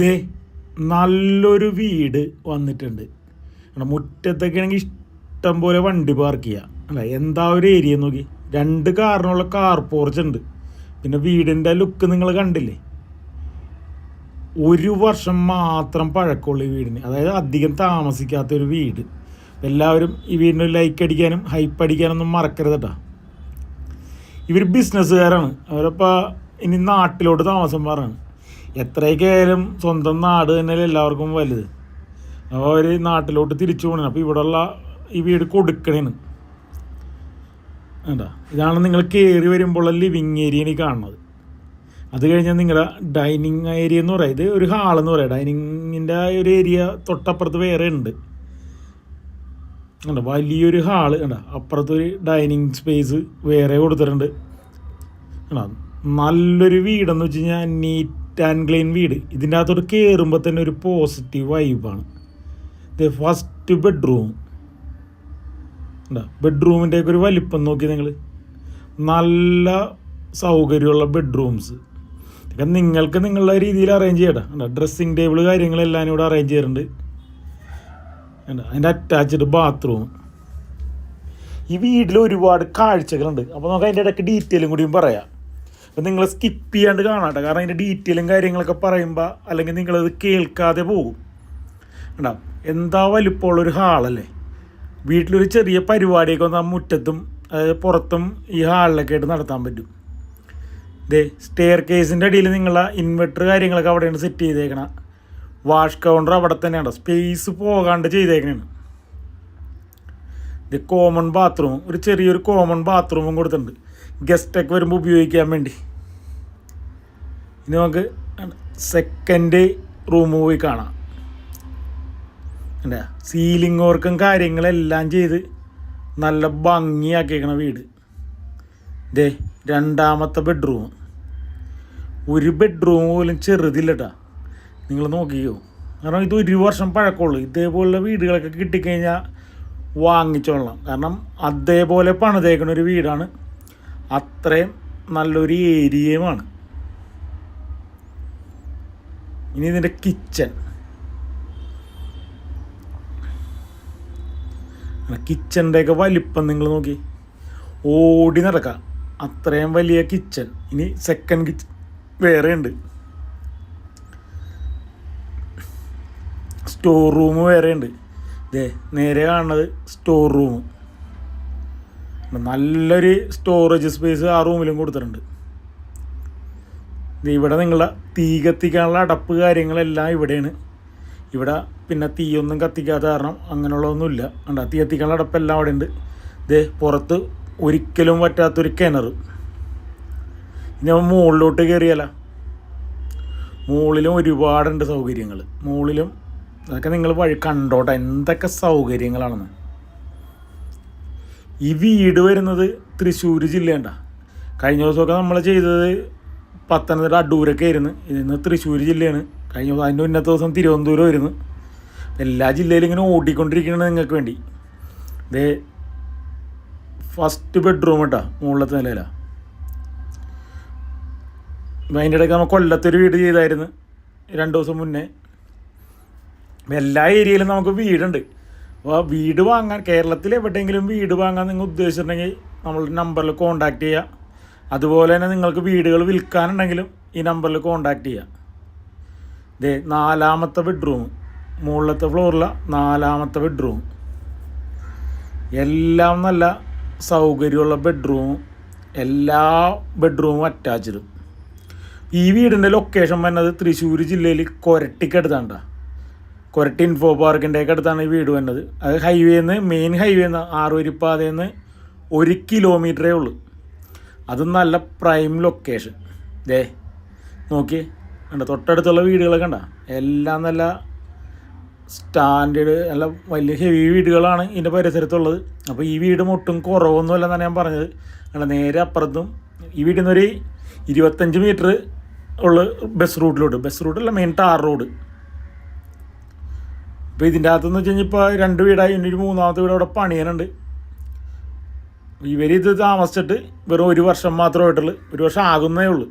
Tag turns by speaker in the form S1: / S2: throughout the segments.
S1: ദേ നല്ലൊരു വീട് വന്നിട്ടുണ്ട്. മുറ്റത്തൊക്കെ ആണെങ്കിൽ ഇഷ്ടം പോലെ വണ്ടി പാർക്ക് ചെയ്യാം. അല്ല എന്താ ഒരു ഏരിയ നോക്കി. രണ്ട് കാറിനുള്ള കാർ പോർച്ച് ഉണ്ട്. പിന്നെ വീടിന്റെ ലുക്ക് നിങ്ങൾ കണ്ടില്ലേ? ഒരു വർഷം മാത്രം പഴക്കമുള്ള ഈ വീടിന്. അതായത് അധികം താമസിക്കാത്ത ഒരു വീട്. എല്ലാവരും ഈ വീടിന് ലൈക്ക് അടിക്കാനും ഹൈപ്പ് അടിക്കാനൊന്നും മറക്കരുത് കേട്ടോ. ഇവർ ബിസിനസ്സുകാരാണ് അവരപ്പോൾ ഇനി നാട്ടിലോട്ട് താമസം മാറാണ്. എത്രയൊക്കെ ആയാലും സ്വന്തം നാട് തന്നെയല്ലേ എല്ലാവർക്കും വലുത്. അപ്പോൾ അവർ നാട്ടിലോട്ട് തിരിച്ചു പോകണം അപ്പോൾ ഇവിടെയുള്ള ഈ വീട് കൊടുക്കണേന്ന്. വേണ്ട ഇതാണ് നിങ്ങൾ കയറി വരുമ്പോഴുള്ള ലിവിങ് ഏരിയയാണ് കാണുന്നത്. അത് കഴിഞ്ഞാൽ നിങ്ങളുടെ ഡൈനിങ് ഏരിയ എന്ന് പറയുന്നത് ഒരു ഹാളെന്ന് പറയാം. ഡൈനിങ്ങിന്റെ ആ ഒരു ഏരിയ തൊട്ടപ്പുറത്ത് വേറെ ഉണ്ട്. കണ്ടോ? വലിയൊരു ഹാൾ കണ്ടോ? അപ്പുറത്തൊരു ഡൈനിങ് സ്പേസ് വേറെ കൊടുത്തിട്ടുണ്ട്. കണ്ടോ? നല്ലൊരു വീടെന്ന് വെച്ച് കഴിഞ്ഞാൽ നീറ്റ് ആൻഡ് ക്ലീൻ വീട് ഇതിന്റെ അകത്തോട്ട് കയറുമ്പോൾ തന്നെ ഒരു പോസിറ്റീവ് വൈബാണ് ഇത് ഫസ്റ്റ് ബെഡ്റൂം ഉണ്ടോ ബെഡ്റൂമിന്റെ ഒക്കെ ഒരു വലിപ്പം നോക്കി നിങ്ങൾ നല്ല സൗകര്യമുള്ള ബെഡ്റൂംസ് നിങ്ങൾക്ക് നിങ്ങളുടെ രീതിയിൽ അറേഞ്ച് ചെയ്യട്ടെ ഉണ്ടോ ഡ്രസ്സിങ് ടേബിൾ കാര്യങ്ങളെല്ലാം ഇവിടെ അറേഞ്ച് ചെയ്യാറുണ്ട്. അതിന്റെ അറ്റാച്ച്ഡ് ബാത്റൂം ഈ വീട്ടിൽ ഒരുപാട് കാഴ്ചകളുണ്ട്. അപ്പോൾ നമുക്ക് അതിന്റെ ഇടയ്ക്ക് ഡീറ്റെയിലും കൂടിയും പറയാം. അപ്പോൾ നിങ്ങൾ സ്കിപ്പ് ചെയ്യാണ്ട് കാണാട്ടെ. കാരണം അതിന്റെ ഡീറ്റെയിലും കാര്യങ്ങളൊക്കെ പറയുമ്പോൾ അല്ലെങ്കിൽ നിങ്ങളത് കേൾക്കാതെ പോകും. ഉണ്ടാവും എന്താ വലിപ്പമുള്ളൊരു ഹാളല്ലേ വീട്ടിലൊരു ചെറിയ പരിപാടിയൊക്കെ വന്നാൽ മുറ്റത്തും അതായത് പുറത്തും ഈ ഹാളിലൊക്കെ ആയിട്ട് നടത്താൻ പറ്റും. ഇതേ സ്റ്റെയർ കേസിന്റെ അടിയിൽ നിങ്ങളെ ഇൻവെർട്ടർ കാര്യങ്ങളൊക്കെ അവിടെയാണ് സെറ്റ് ചെയ്തേക്കണം. വാഷ് കൗണ്ടർ അവിടെ തന്നെയാണ്? സ്പേസ് പോകാണ്ട് ചെയ്തേക്കണാണ്. ഇത് കോമൺ ബാത്റൂം ഒരു ചെറിയൊരു കോമൺ ബാത്റൂമും കൊടുത്തിട്ടുണ്ട്. ഗസ്റ്റൊക്കെ വരുമ്പോൾ ഉപയോഗിക്കാൻ വേണ്ടി. ഇനി നമുക്ക് സെക്കൻഡ് റൂം പോയി കാണാം. എന്താ സീലിംഗ് വർക്കും കാര്യങ്ങളെല്ലാം ചെയ്ത് നല്ല ഭംഗിയാക്കിയേക്കണ വീട്. ദേ രണ്ടാമത്തെ ബെഡ്റൂം ഒരു ബെഡ്റൂം പോലും ചെറുതില്ലട്ടാ. നിങ്ങൾ നോക്കിയോ കാരണം ഇത് ഒരു വർഷം പഴക്കമുള്ളൂ. ഇതേപോലുള്ള വീടുകളൊക്കെ കിട്ടിക്കഴിഞ്ഞാൽ വാങ്ങിച്ചോളാം കാരണം അതേപോലെ പണിതേക്കുന്ന ഒരു വീടാണ്. അത്രയും നല്ലൊരു ഏരിയയുമാണ് ഇനി ഇതിന്റെ കിച്ചൺ കിച്ചണിന്റെയൊക്കെ വലിപ്പം നിങ്ങൾ നോക്കി. ഓടി നടക്കാം. അത്രയും വലിയ കിച്ചൺ ഇനി സെക്കൻഡ് കിച്ചൺ വേറെ ഉണ്ട്. സ്റ്റോർ റൂം വേറെ ഉണ്ട്. ഇതേ നേരെ കാണുന്നത് സ്റ്റോർ റൂം നല്ലൊരു സ്റ്റോറേജ് സ്പേസ് ആ റൂമിലും കൊടുത്തിട്ടുണ്ട്. ഇവിടെ നിങ്ങളുടെ തീ കത്തിക്കാനുള്ള അടപ്പ് കാര്യങ്ങളെല്ലാം ഇവിടെയാണ്. ഇവിടെ പിന്നെ തീയൊന്നും കത്തിക്കാത്ത കാരണം അങ്ങനെയുള്ളതൊന്നുമില്ല. അണ്ട തീ കത്തിക്കാനുള്ള അടപ്പെല്ലാം അവിടെ ഉണ്ട് ഇത് പുറത്ത് ഒരിക്കലും പറ്റാത്തൊരു കിണർ. ഇനി അവൻ മുകളിലോട്ട് കയറിയല്ല മുകളിലും ഒരുപാടുണ്ട് സൗകര്യങ്ങൾ മുകളിലും അതൊക്കെ നിങ്ങൾ വഴി കണ്ടോട്ടെ എന്തൊക്കെ സൗകര്യങ്ങളാണെന്ന്. ഈ വീട് വരുന്നത് തൃശ്ശൂർ ജില്ലയുണ്ട. കഴിഞ്ഞ ദിവസമൊക്കെ നമ്മൾ ചെയ്തത് പത്തനംതിട്ട അടൂരൊക്കെ ആയിരുന്നു. ഇന്ന് തൃശ്ശൂർ ജില്ലയാണ്. കഴിഞ്ഞ അതിന്റെ ഉന്നത്തെ ദിവസം തിരുവനന്തപുരം ആയിരുന്നു. എല്ലാ ജില്ലയിലും ഇങ്ങനെ ഓടിക്കൊണ്ടിരിക്കുന്നത് നിങ്ങൾക്ക് വേണ്ടി. ഇതേ ഫസ്റ്റ് ബെഡ്റൂം കേട്ടോ മുകളിലത്തെ നിലയിലാണ് അതിന്റെ ഇടയ്ക്ക് നമ്മൾ കൊല്ലത്തൊരു വീട് ചെയ്തായിരുന്നു രണ്ട് ദിവസം മുന്നേ. എല്ലാ ഏരിയയിലും നമുക്ക് വീടുണ്ട്. അപ്പോൾ വീട് വാങ്ങാൻ കേരളത്തിൽ എവിടെയെങ്കിലും വീട് വാങ്ങാൻ നിങ്ങൾ ഉദ്ദേശിച്ചിട്ടുണ്ടെങ്കിൽ നമ്മളുടെ നമ്പറിൽ കോൺടാക്റ്റ് ചെയ്യുക അതുപോലെ തന്നെ നിങ്ങൾക്ക് വീടുകൾ വിൽക്കാനുണ്ടെങ്കിലും ഈ നമ്പറിൽ കോൺടാക്റ്റ് ചെയ്യുക ഇതേ നാലാമത്തെ ബെഡ്റൂം മുകളിലത്തെ ഫ്ലോറിലെ നാലാമത്തെ ബെഡ്റൂം എല്ലാം നല്ല സൗകര്യമുള്ള ബെഡ്റൂം എല്ലാ ബെഡ്റൂമും അറ്റാച്ച്ഡും ഈ വീടിന്റെ ലൊക്കേഷൻ വന്നത് തൃശ്ശൂർ ജില്ലയിൽ കൊരട്ടിക്കടുത്താണ്ട കൊരട്ടി ഇൻഫോ പാർക്കിന്റെ ഒക്കെ അടുത്താണ് ഈ വീട് വന്നത് അത് ഹൈവേന്ന് മെയിൻ ഹൈവേന്ന് ആറുവരിപ്പാതയിൽ നിന്ന് ഒരു കിലോമീറ്ററേ ഉള്ളൂ. അതും നല്ല പ്രൈം ലൊക്കേഷൻ ദേ നോക്കി കണ്ട തൊട്ടടുത്തുള്ള വീടുകളൊക്കെ കണ്ട? എല്ലാം നല്ല സ്റ്റാൻഡേർഡ് നല്ല വലിയ ഹെവി വീടുകളാണ് ഇതിന്റെ പരിസരത്തുള്ളത്. അപ്പോൾ ഈ വീട് ഒട്ടും കുറവൊന്നുമല്ല എന്നാണ് ഞാൻ പറഞ്ഞത്. കണ്ട നേരെ അപ്പുറത്തും ഈ വീട്ടിൽ നിന്നൊരു ഇരുപത്തഞ്ച് മീറ്റർ ഉള്ള ബസ് റൂട്ടിലോട്ട് ബസ് റൂട്ടല്ല മെയിൻ ടാർ റോഡ് അപ്പോൾ ഇതിന്റെ അകത്തെന്ന് വെച്ച് കഴിഞ്ഞാൽ ഇപ്പോൾ രണ്ട് വീടായി ഇനി ഒരു മൂന്നാമത്തെ വീട് അവിടെ പണിയാനുണ്ട്. ഇവരിത് താമസിച്ചിട്ട് വെറും ഒരു വർഷം മാത്രമായിട്ടുള്ളൂ. ഒരു വർഷം ആകുന്നേ ഉള്ളൂ.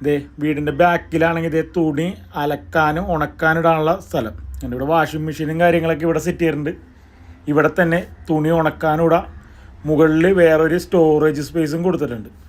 S1: ഇതേ വീടിന്റെ ബാക്കിലാണെങ്കിൽ ഇതേ തുണി അലക്കാനും ഉണക്കാനും ഇടാനുള്ള സ്ഥലം. എന്റെ ഇവിടെ വാഷിംഗ് മെഷീനും കാര്യങ്ങളൊക്കെ ഇവിടെ സെറ്റ് ചെയ്തിട്ടുണ്ട്. ഇവിടെ തന്നെ തുണി ഉണക്കാനും ഇടാം. മുകളിൽ വേറൊരു സ്റ്റോറേജ് സ്പേസും കൊടുത്തിട്ടുണ്ട്.